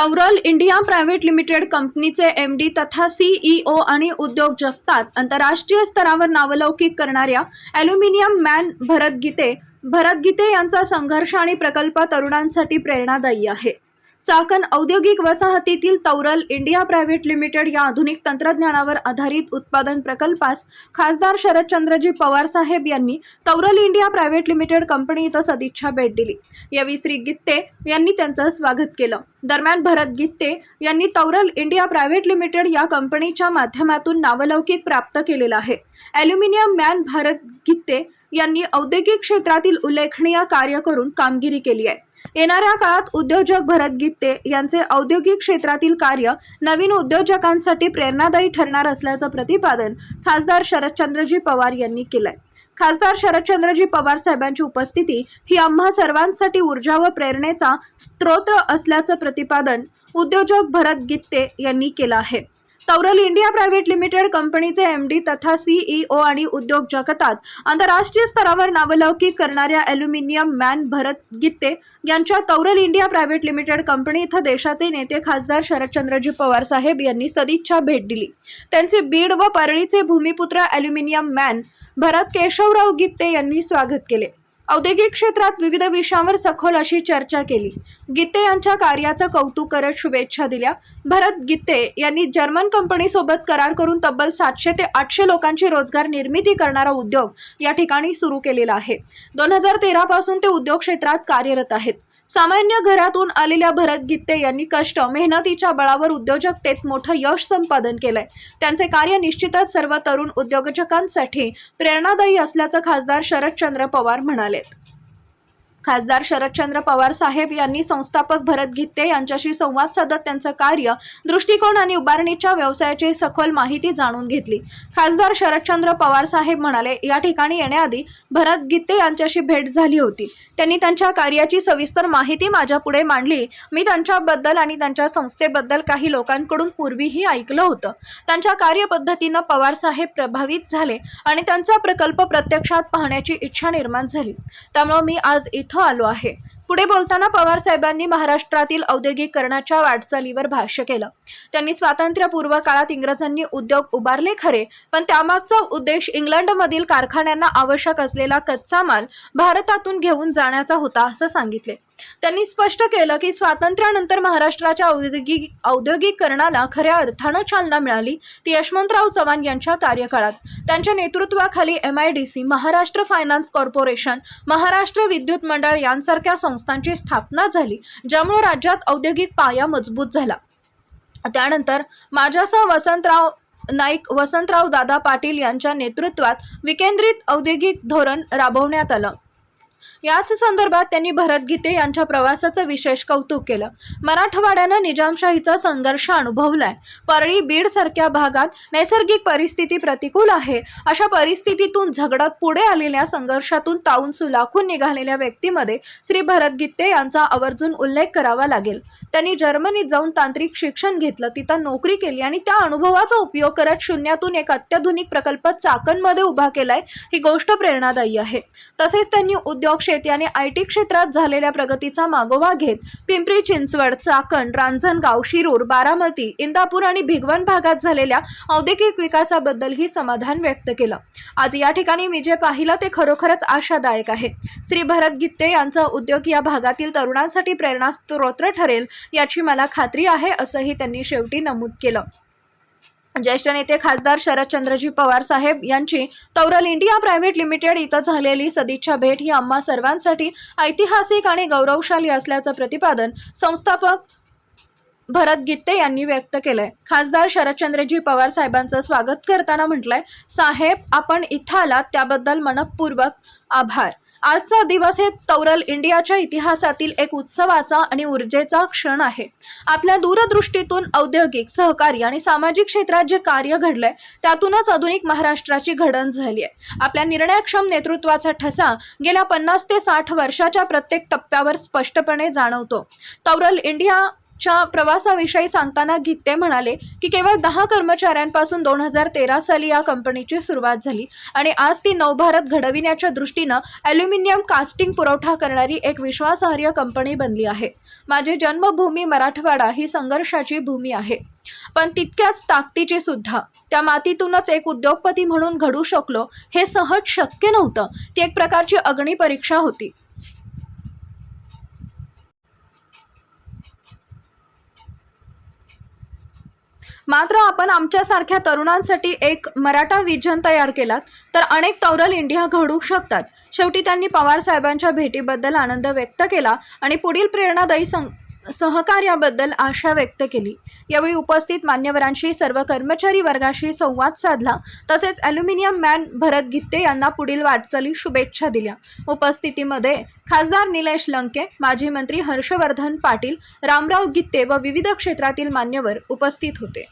Toral India private limited कंपनीचे M D तथा CEO आणि उद्योग जगतात. आंतरराष्ट्रीय स्तरावर नावलौकिक करणाऱ्या ॲल्युमिनियम मॅन भरत गीते भरत गीते यांचा संघर्ष आणि प्रकल्प तरुणांसाठी प्रेरणादायी आहे. चाकण औद्योगिक वसाहतीतील तौरल इंडिया प्रायव्हेट लिमिटेड या आधुनिक तंत्रज्ञानावर आधारित उत्पादन प्रकल्पास खासदार शरदचंद्रजी पवार साहेब यांनी Taural India private limited company इथं सदिच्छा भेट दिली. यावेळी श्री गित्ते यांनी त्यांचं स्वागत केलं. दरम्यान भरत गित्ते यांनी तौरल इंडिया प्रायव्हेट लिमिटेड या कंपनीच्या माध्यमातून नावलौकिक प्राप्त केलेला आहे. ॲल्युमिनियम मॅन भारत गित्ते यांनी औद्योगिक क्षेत्रातील उल्लेखनीय कार्य करून कामगिरी केली आहे. येणाऱ्या काळात उद्योजक भरत गित्ते यांचे औद्योगिक क्षेत्रातील कार्य नवीन उद्योजकांसाठी प्रेरणादायी ठरणार असल्याचं प्रतिपादन खासदार शरदचंद्रजी पवार यांनी केलंय. खासदार शरदचंद्रजी पवार साहेबांची उपस्थिती ही आम्हा सर्वांसाठी ऊर्जा व प्रेरणेचा स्त्रोत असल्याचं प्रतिपादन उद्योजक भरत गित्ते यांनी केलं आहे. तौरल इंडिया प्रायव्हेट लिमिटेड कंपनीचे एम डी तथा सीईओ आणि उद्योग जगतात. आंतरराष्ट्रीय स्तरावर नावलौकिक करणाऱ्या ॲल्युमिनियम मॅन भरत गित्ते यांच्या Taural India private limited company इथं देशाचे नेते खासदार शरदचंद्रजी पवार साहेब यांनी सदिच्छा भेट दिली. त्यांचे बीड व परळीचे भूमिपुत्र ॲल्युमिनियम मॅन भरत केशवराव गित्ते यांनी स्वागत केले. औद्योगिक क्षेत्रात विविध विषयांवर सखोल अशी चर्चा केली. गित्ते यांच्या कार्याचं कौतुक करत शुभेच्छा दिल्या. भरत गित्ते यांनी जर्मन कंपनीसोबत करार करून तब्बल सातशे ते आठशे लोकांची रोजगार निर्मिती करणारा उद्योग या ठिकाणी सुरू केलेला आहे. दोन हजार तेरापासून ते उद्योग क्षेत्रात कार्यरत आहेत. सामान्य घरातून आलेल्या भरत गित्ते यांनी कष्ट मेहनतीच्या बळावर उद्योजकतेत मोठं यश संपादन केलंय. त्यांचे कार्य निश्चितच सर्व तरुण उद्योजकांसाठी प्रेरणादायी असल्याचं खासदार शरदचंद्र पवार म्हणालेत. खासदार शरदचंद्र पवार साहेब यांनी संस्थापक भरत गित्ते यांच्याशी संवाद साधत त्यांचं कार्य दृष्टिकोन आणि उभारणीच्या व्यवसायाची सखोल माहिती जाणून घेतली. खासदार शरदचंद्र पवार साहेब म्हणाले या ठिकाणी येण्याआधी भरत गित्ते यांच्याशी भेट झाली होती. त्यांनी त्यांच्या कार्याची सविस्तर माहिती माझ्यापुढे मांडली. मी त्यांच्याबद्दल आणि त्यांच्या संस्थेबद्दल काही लोकांकडून पूर्वीही ऐकलं होतं. त्यांच्या कार्यपद्धतीनं पवार साहेब प्रभावित झाले आणि त्यांचा प्रकल्प प्रत्यक्षात पाहण्याची इच्छा निर्माण झाली. त्यामुळं मी आज इथं आलो आहे. पुढे बोलताना पवार साहेबांनी महाराष्ट्रातील औद्योगिकरणाच्या वाटचालीवर भाष्य केलं. त्यांनी स्वातंत्र्यपूर्व काळात इंग्रजांनी उद्योग उभारले खरे पण त्यामागचा उद्देश इंग्लंडमधील कारखान्यांना आवश्यक असलेला कच्चा माल भारतातून घेऊन जाण्याचा होता असं सांगितले. त्यांनी स्पष्ट केलं की स्वातंत्र्यानंतर महाराष्ट्राच्या औद्योगिक औद्योगिकरणाला खऱ्या अर्थानं चालना मिळाली ती यशवंतराव चव्हाण यांच्या कार्यकाळात. त्यांच्या नेतृत्वाखाली M I D C Maharashtra finance corporation Maharashtra Vidyut Mandal यांसारख्या संस्था संस्थांची स्थापना झाली ज्यामुळे राज्यात औद्योगिक पाया मजबूत झाला. त्यानंतर माझ्यासह वसंतराव नाईक वसंतराव दादा पाटील यांच्या नेतृत्वात विकेंद्रित औद्योगिक धोरण राबवण्यात आलं. याच संदर्भात त्यांनी भरत गीते यांच्या प्रवासाचं विशेष कौतुक केलं. मराठवाड्यानं निजामशाहीचा संघर्ष अनुभवलाय. परळी बीड सारख्या भागात नैसर्गिक परिस्थिती प्रतिकूल आहे. अशा परिस्थितीतून झगडत पुढे आलेल्या संघर्षातून ताऊन सुलाखून निघालेल्या व्यक्तीमध्ये श्री भरत गीते यांचा आवर्जून उल्लेख करावा लागेल. त्यांनी जर्मनीत जाऊन तांत्रिक शिक्षण घेतलं तिथं नोकरी केली आणि त्या अनुभवाचा उपयोग करत शून्यातून एक अत्याधुनिक प्रकल्प चाकणमध्ये उभा केलाय ही गोष्ट प्रेरणादायी आहे. तसेच त्यांनी उद्योग शेती आणि आय टी क्षेत्रात झालेल्या प्रगतीचा मागोवा घेत पिंपरी चिंचवड चाकण रांजणगाव शिरूर बारामती इंदापूर आणि भिगवण भागात झालेल्या औद्योगिक विकासाबद्दलही समाधान व्यक्त केलं. आज या ठिकाणी मी जे पाहिलं ते खरोखरच आशादायक आहे. श्री भरत गित्ते यांचा उद्योग या भागातील तरुणांसाठी प्रेरणास्त्रोत्र ठरेल याची मला खात्री आहे असंही त्यांनी शेवटी नमूद केलं. ज्येष्ठ नेते खासदार शरदचंद्रजी पवार साहेब यांची तौरल इंडिया प्रायव्हेट लिमिटेड इथं झालेली सदिच्छा भेट ही आम्हा सर्वांसाठी ऐतिहासिक आणि गौरवशाली असल्याचं प्रतिपादन संस्थापक भरत गित्ते यांनी व्यक्त केलंय. खासदार शरदचंद्रजी पवार साहेबांचं स्वागत करताना म्हटलंय साहेब आपण इथं आलात त्याबद्दल मनपूर्वक आभार. आजचा दिवस हे तौरल इंडियाच्या इतिहासातील एक उत्सवाचा आणि ऊर्जेचा क्षण आहे. आपल्या दूरदृष्टीतून औद्योगिक सहकारी आणि सामाजिक क्षेत्रात जे कार्य घडलंय त्यातूनच आधुनिक महाराष्ट्राची घडण झाली आहे आपल्या निर्णयक्षम नेतृत्वाचा ठसा गेल्या पन्नास ते साठ वर्षाच्या प्रत्येक टप्प्यावर स्पष्टपणे जाणवतो. तौरल इंडिया च्या प्रवासाविषयी सांगताना गीते म्हणाले की केवळ दहा कर्मचाऱ्यांपासून दोन हजार तेरा साली या कंपनीची सुरुवात झाली आणि आज ती नवभारत घडविण्याच्या दृष्टीनं ॲल्युमिनियम कास्टिंग पुरवठा करणारी एक विश्वासार्ह कंपनी बनली आहे. माझी जन्मभूमी मराठवाडा ही संघर्षाची भूमी आहे. पण तितक्याच ताकदीची सुद्धा. त्या मातीतूनच एक उद्योगपती म्हणून घडू शकलो हे सहज शक्य नव्हतं. ती एक प्रकारची अग्निपरीक्षा होती. मात्र आपण आमच्यासारख्या तरुणांसाठी एक मराठा विजन तयार केलात तर अनेक तौरल इंडिया घडू शकतात. शेवटी त्यांनी पवार साहेबांच्या भेटीबद्दल आनंद व्यक्त केला आणि पुढील प्रेरणादायी सं सहकार्याबद्दल आशा व्यक्त केली. यावेळी उपस्थित मान्यवरांशी सर्व कर्मचारी वर्गाशी संवाद साधला. तसेच ॲल्युमिनियम मॅन भरत गित्ते यांना पुढील वाटचाली शुभेच्छा दिल्या. उपस्थितीमध्ये खासदार निलेश लंके माजी मंत्री हर्षवर्धन पाटील रामराव गित्ते व विविध क्षेत्रातील मान्यवर उपस्थित होते.